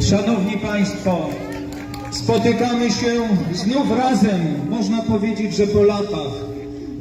Szanowni Państwo, spotykamy się znów razem, można powiedzieć, że po latach.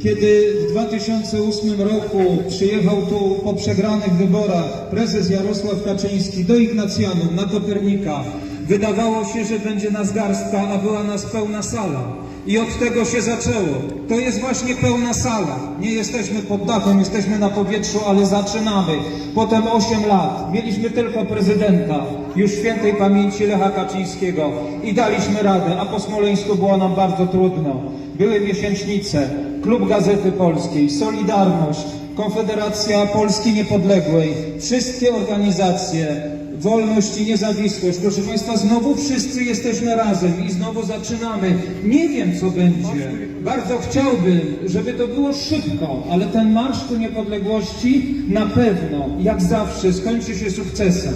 Kiedy w 2008 roku przyjechał tu po przegranych wyborach prezes Jarosław Kaczyński do Ignacjanum na Kopernika, wydawało się, że będzie nas garstka, a była nas pełna sala. I od tego się zaczęło. To jest właśnie pełna sala. Nie jesteśmy pod dachem, jesteśmy na powietrzu, ale zaczynamy. Potem 8 lat. Mieliśmy tylko prezydenta, już świętej pamięci Lecha Kaczyńskiego i daliśmy radę, a po Smoleńsku było nam bardzo trudno. Były miesięcznice, Klub Gazety Polskiej, Solidarność, Konfederacja Polski Niepodległej, wszystkie organizacje, wolność i niezawisłość. Proszę Państwa, znowu wszyscy jesteśmy razem i znowu zaczynamy. Nie wiem, co będzie. Bardzo chciałbym, żeby to było szybko, ale ten Marsz ku Niepodległości na pewno, jak zawsze, skończy się sukcesem.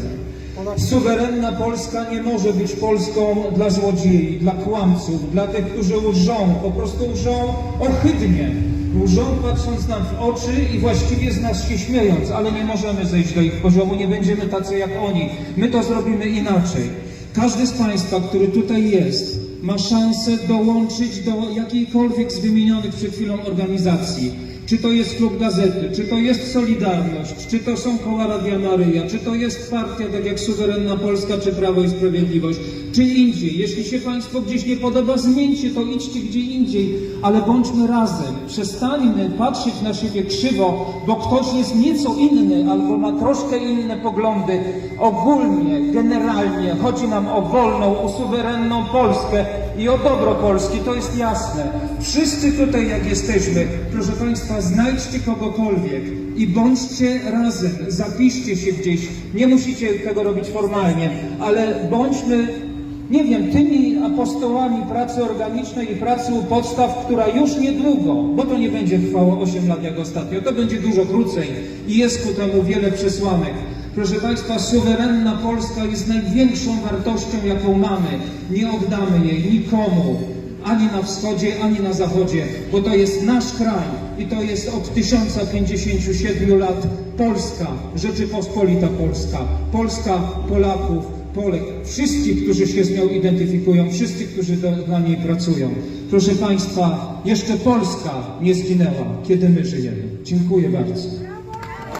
Suwerenna Polska nie może być Polską dla złodziei, dla kłamców, dla tych, którzy łżą, po prostu łżą ohydnie. Łżą patrząc nam w oczy i właściwie z nas się śmiejąc, ale nie możemy zejść do ich poziomu, nie będziemy tacy jak oni. My to zrobimy inaczej. Każdy z Państwa, który tutaj jest, ma szansę dołączyć do jakiejkolwiek z wymienionych przed chwilą organizacji. Czy to jest Klub Gazety, czy to jest Solidarność, czy to są koła Radia Maryja, czy to jest partia tak jak Suwerenna Polska, czy Prawo i Sprawiedliwość, czy indziej. Jeśli się Państwu gdzieś nie podoba, zmieńcie to, idźcie gdzie indziej, ale bądźmy razem. Przestańmy patrzeć na siebie krzywo, bo ktoś jest nieco inny albo ma troszkę inne poglądy. Ogólnie, generalnie chodzi nam o wolną, o suwerenną Polskę i o dobro Polski, to jest jasne. Wszyscy tutaj jak jesteśmy, proszę Państwa, znajdźcie kogokolwiek i bądźcie razem, zapiszcie się gdzieś. Nie musicie tego robić formalnie, ale bądźmy, nie wiem, tymi apostołami pracy organicznej i pracy u podstaw, która już niedługo, bo to nie będzie trwało 8 lat jak ostatnio, to będzie dużo krócej i jest ku temu wiele przesłanek. Proszę Państwa, suwerenna Polska jest największą wartością, jaką mamy. Nie oddamy jej nikomu, ani na wschodzie, ani na zachodzie, bo to jest nasz kraj i to jest od 1057 lat Polska, Rzeczypospolita Polska, Polska Polaków, Polek, wszystkich, którzy się z nią identyfikują, wszyscy, którzy do, niej pracują. Proszę Państwa, jeszcze Polska nie zginęła, kiedy my żyjemy. Dziękuję bardzo.